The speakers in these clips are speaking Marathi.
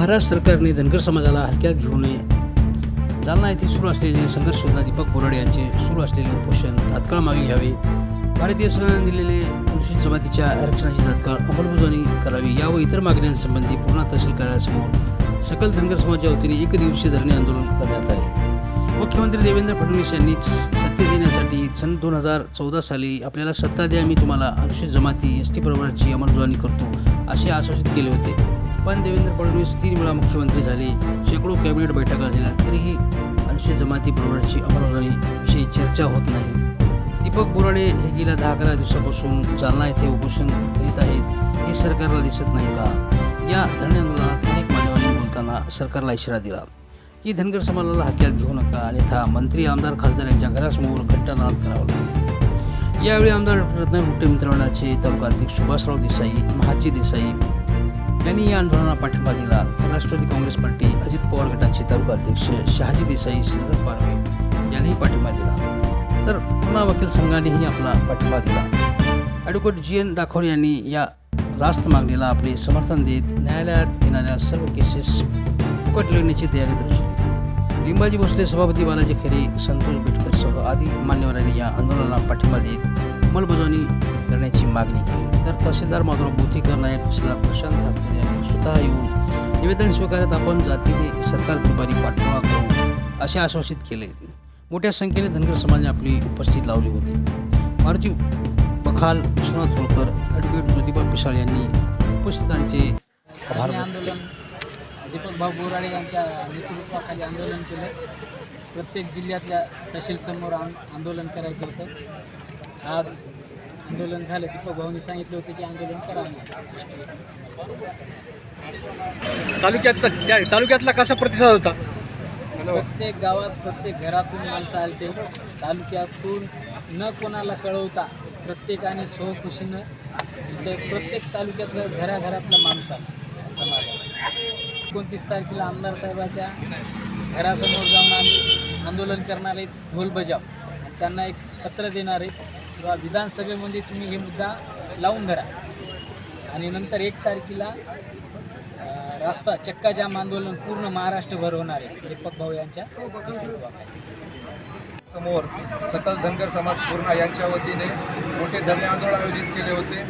महाराष्ट्र सरकारने धनगर समाजाला हलक्यात घेऊ नये. जालना येथे सुरू असलेले संघर्ष योजना दीपक बोराडे यांचे सुरू असलेले उपोषण तात्काळ मागे घ्यावे. भारतीय संघाने दिलेले अनुसूचित जमातीच्या आरक्षणाची तात्काळ अंमलबजावणी करावी. या व इतर मागण्यांसंबंधी पूर्णा तहसील कार्यालयासमोर सकल धनगर समाजाच्या वतीने एकदिवसीय धरणे आंदोलन करण्यात आले. मुख्यमंत्री देवेंद्र फडणवीस यांनीच सत्ते देण्यासाठी सन दोन हजार चौदा साली आपल्याला सत्ता द्या मी तुम्हाला अनुसूचित जमाती एस टी प्रमाणाची अंमलबजावणी करतो असे आश्वासित केले होते. पण देवेंद्र फडणवीस तीन वेळा मुख्यमंत्री झाले. शेकडो कॅबिनेट बैठका झाल्या तरीही अनुसूचित जमाती प्रवर्गाची अंमलबजावणीविषयी चर्चा होत नाही. दीपक बोराडे हे गेल्या दहा अकरा दिवसापासून जालना येथे उपोषण करीत आहेत हे सरकारला दिसत नाही का? या धरणे आंदोलनात अनेक मान्यवरांनी बोलताना सरकारला इशारा दिला की धनगर समाजाला हत्यात घेऊ नका अन्यथा मंत्री आमदार खासदार यांच्या घरासमोर घंटानाद करावा लागेल. यावेळी आमदार रत्नागिरी मुठे मित्रमंडळाचे तालुका अध्यक्ष सुभाषराव देसाई महाजी देसाई यांनी या आंदोलनाला पाठिंबा दिला. राष्ट्रवादी काँग्रेस पार्टी अजित पवार गटाचे तालुका अध्यक्ष शहाजी देसाई श्रीधर पारवे यांनीही पाठिंबा दिला. तर पुन्हा वकील संघानेही आपला पाठिंबा दिला. ॲडव्होकेट जी एन राठोड यांनी या रास्त मागणीला आपले समर्थन देत न्यायालयात येणाऱ्या सर्व केसेस फुकट लिहिण्याची तयारी दर्शवली लिंबाजी भोसले सभापती बालाजी खेरे संतोष बेटकरसह आदी मान्यवरांनी या आंदोलनाला पाठिंबा देत अंमलबजावणी करण्याची मागणी केली. तर तहसीलदार माधुराव बोथीकर नायक तहसीलदार प्रशांत ठाकरे यांनी स्वतः येऊन निवेदन स्वीकारत आपण जातीने सरकार दुपारी पाठपुरा करू असे आश्वासित केले. मोठ्या संख्येने धनगर समाजाने आपली उपस्थित लावली होती. मारुती बखाल विश्वनाथ होळकर ॲडव्होकेट ज्योतिबा पिसाळ यांनी उपस्थितांचे आभार आंदोलन दीपक भाऊ बोराडे यांच्या नेतृत्वाखाली आंदोलन केलं. प्रत्येक जिल्ह्यातल्या तहसीलसमोर आंदोलन करायचं होतं. आज आंदोलन झालं दीपक भाऊनी सांगितलं होतं की आंदोलन करा तालुक्यातचा त्या तालुक्यातला कसा प्रतिसाद होता? प्रत्येक गावात प्रत्येक घरातून माणसं आलते. तालुक्यातून न कोणाला कळवता प्रत्येकाने स्वखुशीनं इथं प्रत्येक तालुक्यातलं घराघरातला माणूस आला समाजाचा. एकोणतीस तारखेला आमदार साहेबाच्या घरासमोर जाऊन आम्ही आंदोलन करणार आहेत ढोल बजाव. त्यांना एक पत्र देणार आहेत किंवा विधानसभेमध्ये तुम्ही हे मुद्दा लावून धरा. आणि नंतर एक तारखेला रास्ता चक्का जाम आंदोलन पूर्ण महाराष्ट्रभर होणार आहे. दीपक भाऊ यांच्या समोर सकल धनगर समाज पूर्णा यांच्या वतीने मोठे धरणे आंदोलन आयोजित केले होते.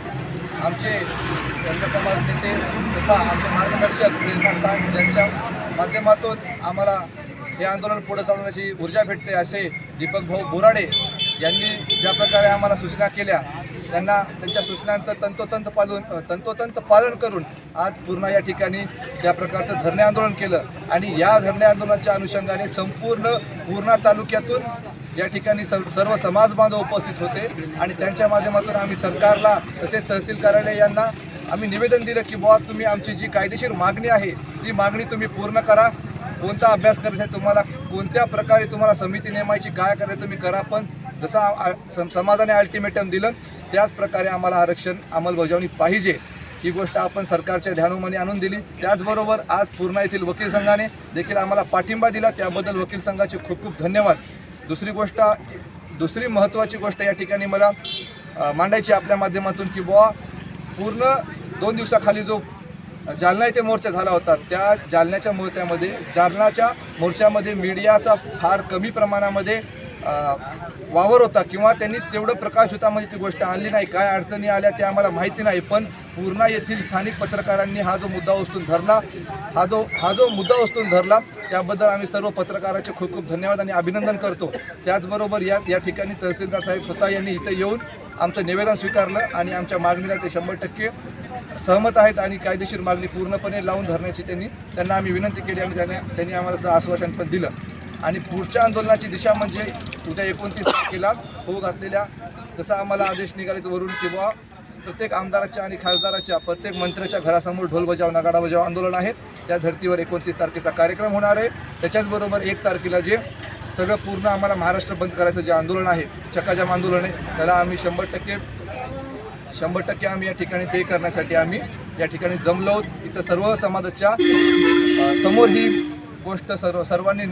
आमचे धनगर समाज नेते तथा आमचे मार्गदर्शक स्थान यांच्या माध्यमातून आम्हाला हे आंदोलन पुढे चालवण्याची ऊर्जा भेटते असे दीपक भाऊ बोराडे यांनी ज्या प्रकारे आम्हाला सूचना केल्या त्यांना त्यांच्या सूचनांचं तंतोतंत पालन तंतोतंत पालन करून आज पूर्ण या ठिकाणी त्या प्रकारचं धरणे आंदोलन केलं आणि या धरणे आंदोलनाच्या अनुषंगाने संपूर्ण पूर्णा तालुक्यातून या ठिकाणी सर्व सर्व समाज बांधव उपस्थित होते आणि त्यांच्या माध्यमातून आम्ही सरकारला तसेच तहसील कार्यालय यांना आम्ही निवेदन दिलं की बुवा तुम्ही आमची जी कायदेशीर मागणी आहे ती मागणी तुम्ही पूर्ण करा. कोणता अभ्यास करायचा आहे तुम्हाला कोणत्या प्रकारे तुम्हाला समिती नेमायची काय करायचं तुम्ही करा पण जसं आ- सम- समाजाने अल्टिमेटम दिलं त्याचप्रकारे आम्हाला आरक्षण अंमलबजावणी पाहिजे. ही गोष्ट आपण सरकारच्या ध्यानोमाने आणून दिली. त्याचबरोबर आज पूर्णा येथील वकील संघाने देखील आम्हाला पाठिंबा दिला. त्याबद्दल वकील संघाचे खूप खूप धन्यवाद. दुसरी गोष्ट दुसरी महत्त्वाची गोष्ट या ठिकाणी मला मांडायची आपल्या माध्यमातून की बुवा पूर्ण दोन दिवसाखाली जो जालना येथे मोर्चा झाला होता त्या जालन्याच्या मोर्चामध्ये जालनाच्या मोर्चामध्ये मीडियाचा फार कमी प्रमाणामध्ये वावर होता किंवा त्यांनी तेवढं प्रकाशयुतामध्ये म्हणजे ती गोष्ट आणली नाही. काय अडचणी आल्या ते आम्हाला माहिती नाही. पण पूर्णा येथील स्थानिक पत्रकारांनी हा जो मुद्दा उचलून धरला हा जो हा जो मुद्दा उचलून धरला त्याबद्दल आम्ही सर्व पत्रकाराचे खूप खूप धन्यवाद आणि अभिनंदन करतो. त्याचबरोबर या या ठिकाणी तहसीलदार साहेब स्वतः यांनी इथं येऊन आमचं निवेदन स्वीकारलं आणि आमच्या मागणीला ते शंभर टक्के सहमत आहेत आणि कायदेशीर मागणी पूर्णपणे लावून धरण्याची त्यांनी त्यांना आम्ही विनंती केली आणि त्यांनी त्यांनी आम्हाला असं आश्वासन पण दिलं. आणि पुढच्या आंदोलनाची दिशा म्हणजे उद्या एकोणतीस तारखेला होऊ घातलेल्या जसा आम्हाला आदेश निघाले वरून किंवा प्रत्येक आमदाराच्या आणि खासदाराच्या प्रत्येक मंत्र्याच्या घरासमोर ढोल बजाव नगाडा बजाव आंदोलन आहे त्या धर्तीवर एकोणतीस तारखेचा कार्यक्रम होणार आहे. त्याच्याचबरोबर एक तारखेला जे सगळं पूर्ण आम्हाला महाराष्ट्र बंद करायचं जे आंदोलन आहे चकाजाम आंदोलन आहे त्याला आम्ही शंभर टक्के शंभर टक्के आम्ही या ठिकाणी ते करण्यासाठी आम्ही या ठिकाणी जमलो आहोत. इथं सर्व समाजाच्या समोर ही गोष्ट सर्व सर्वांनी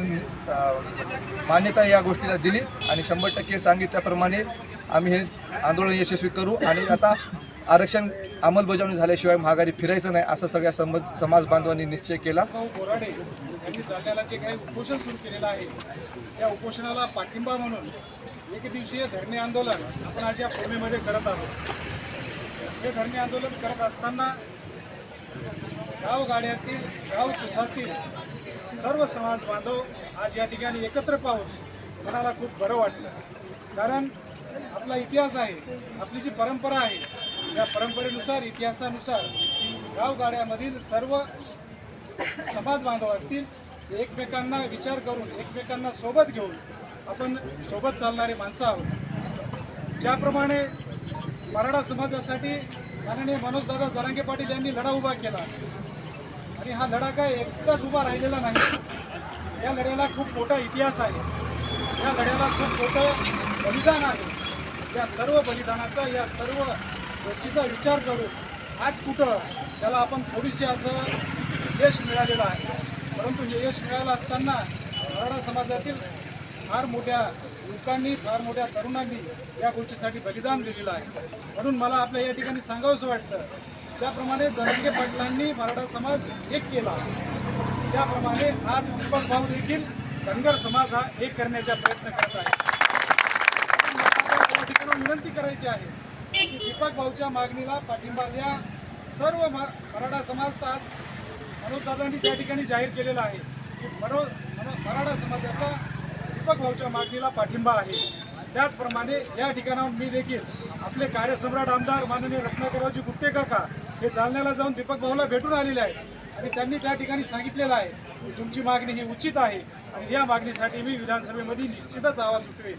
मान्यता या गोष्टीला दिली आणि शंभर टक्के सांगितल्याप्रमाणे आम्ही हे आंदोलन यशस्वी करू आणि आता आरक्षण अंमलबजावणी झाल्याशिवाय महागारी फिरायचं नाही असं सगळ्या समज समाज बांधवांनी निश्चय केला. यांनी जे काही उपोषण सुरू केलेलं आहे त्या उपोषणाला पाठिंबा म्हणून एक दिवसीय धरणे आंदोलन आपण आज या भूमीमध्ये करत आहोत. हे धरणे आंदोलन करत असताना गावगाड्यातील गाव कुसातील सर्व समाज बांधव आज या ठिकाणी एकत्र पाहून मनाला खूप बरं वाटलं. कारण आपला इतिहास आहे आपली जी परंपरा आहे त्या परंपरेनुसार इतिहासानुसार गावगाड्यामधील सर्व समाज बांधव असतील एकमेकांना विचार करून एकमेकांना सोबत घेऊन आपण सोबत चालणारे माणसं आहोत. ज्याप्रमाणे मराठा समाजासाठी माननीय मनोजदादा जरांगे पाटील यांनी लढा उभा केला आणि हा लढा काय एकटाच उभा राहिलेला नाही. या लढ्याला खूप मोठा इतिहास आहे. या लढ्याला खूप मोठं बलिदान आहे. या सर्व बलिदानाचा या सर्व गोष्टीचा विचार करून आज कुठं त्याला आपण थोडीशी असं यश मिळालेलं आहे. परंतु हे यश मिळालं असताना मराठा समाजातील फार मोठ्या युवकांनी फार मोठ्या तरुणांनी या गोष्टीसाठी बलिदान दिलेलं आहे. म्हणून मला आपल्या या ठिकाणी सांगावंसं वाटतं त्याप्रमाणे जरांगे पाटलांनी मराठा समाज एक केला. त्याप्रमाणे आज दीपक भाऊ देखील धनगर समाज हा एक करण्याचा प्रयत्न करत आहे या ठिकाणी विनंती करायची आहे की दीपक भाऊच्या मागणीला पाठिंबा द्या. सर्व मराठा समाज तर आज मनोजदादांनी त्या ठिकाणी जाहीर केलेला आहे की मनो मराठा समाजाचा दीपक भाऊच्या मागणीला पाठिंबा आहे. त्याचप्रमाणे या ठिकाणाहून मी देखील आपले कार्यसम्राट आमदार माननीय रत्नाकररावजी गुट्टे काका हे जालन्याला जाऊन दीपक भाऊला भेटून आलेले आहेत आणि त्यांनी त्या ठिकाणी सांगितलेलं आहे की तुमची मागणी ही उचित आहे आणि या मागणीसाठी मी विधानसभेमध्ये निश्चितच आवाज उठवेल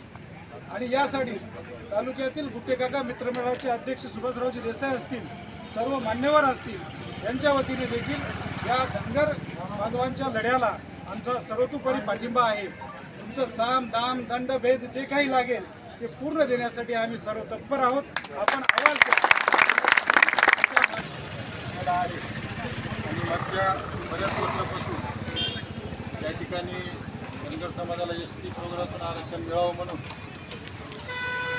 आणि यासाठीच तालुक्यातील गुट्टेकाका मित्रमंडळाचे अध्यक्ष सुभाषरावजी देसाई असतील सर्व मान्यवर असतील यांच्या वतीने देखील या धनगर बांधवांच्या लढ्याला आमचा सर्वतोपरी पाठिंबा आहे. तुमचं साम दाम दंड भेद जे काही लागेल ते पूर्ण देण्यासाठी आम्ही सर्व तत्पर आहोत. आपण आवाज द्या आणि मागच्या बऱ्याच वर्षापासून या ठिकाणी धनगर समाजाला एस टी प्रोग्रामातून आरक्षण मिळावं म्हणून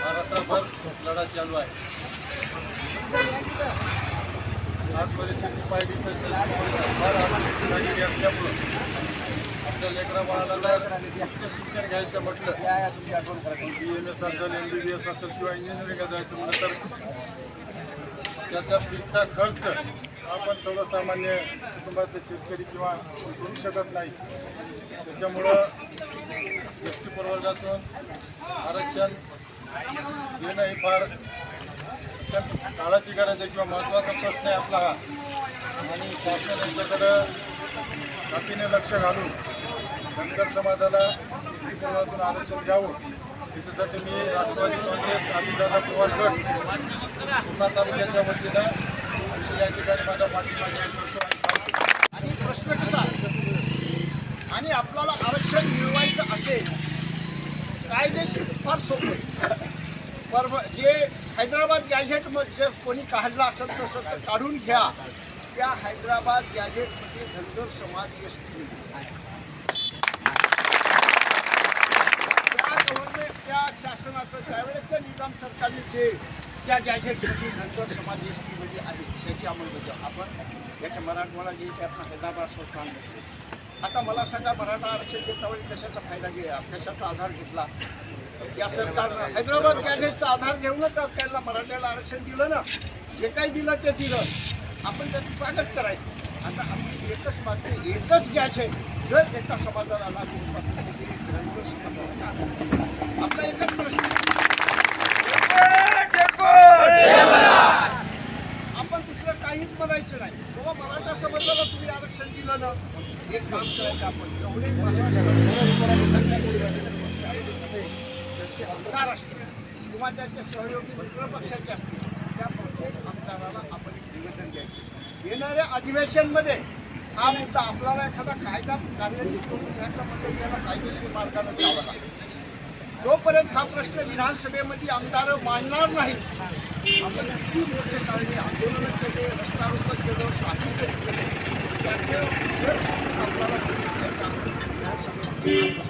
महाराष्ट्रभर लढा चालू आहे. आज परिस्थिती पाहिली तसेच असल्यामुळं आपल्या लेकरा बाळाला जर उच्च शिक्षण घ्यायचं म्हटलं बी एम एस असेल एम बी बी एस असेल किंवा इंजिनिअरिंग जायचं म्हटलं तर त्याचा फीसचा खर्च आपण सर्वसामान्य कुटुंबातले शेतकरी किंवा करू शकत नाही. त्याच्यामुळं एस टी प्रवर्गातून आरक्षण देणं हे फार अत्यंत काळाची गरज आहे किंवा महत्त्वाचा प्रश्न आहे आपला हा. आणि शासन यांच्याकडं जातीने लक्ष घालून धनगर समाजाला एस टी प्रवर्गातून आरक्षण द्यावं. त्याच्यासाठी मी राष्ट्रवादी काँग्रेस आदिदादा पवार गट पुन्हा तालुक्याच्या वतीनं या ठिकाणी माझा पाठिंबा आणि प्रश्न कसा? आणि आपल्याला आरक्षण मिळवायचं असेल कायदेशीर फार सोपं बरोबर जे हैदराबाद गॅझेट जे कोणी काढलं असेल तसं तर काढून घ्या. त्या हैदराबाद गॅझेटमध्ये धनगर समाज एस टी त्या गव्हर्नमेंट त्या शासनाचं त्यावेळेच्या निजाम सरकारने जे त्या गॅझेटमध्ये धनगर समाज एस टीमध्ये आहे त्याची अंमलबजावणी. आपण याच्या मराठवाडा जे ते आपण हैदराबाद संस्थान आता मला सांगा मराठा आरक्षण देतावेळी कशाचा फायदा घ्या कशाचा आधार घेतला? या सरकारनं हैदराबाद गॅजेटचा आधार घेऊनच त्याला मराठ्याला आरक्षण दिलं ना? जे काही दिलं ते दिलं. आपण त्याचं स्वागत करायचं. आता आपली एकच मागते एकच गॅझेट जर एका समाजाला लागू आपला एकच आपण दुसरं काहीच म्हणायचं नाही. बाबा मराठा समाजाला तुम्ही आरक्षण दिलं ना एक काम करायचं आपण. एवढे त्यांचे आमदार असतील किंवा त्यांच्या सहयोगी मित्र पक्षाचे असतील त्या प्रत्येक आमदाराला आपण एक निवेदन द्यायचं. येणाऱ्या अधिवेशनमध्ये हा मुद्दा आपल्याला एखादा कायदा कार्यान्वित करून घ्यायचा म्हणजे त्याला कायदेशीर मार्गाने जावं लागतं जोपर्यंत हा प्रश्न विधानसभेमध्ये आमदार मांडणार नाही आपण किती मोर्चे काढले आंदोलन केले रस्ता रोको केलं काही केलं त्याचे जर आपल्याला विधानसभेमध्ये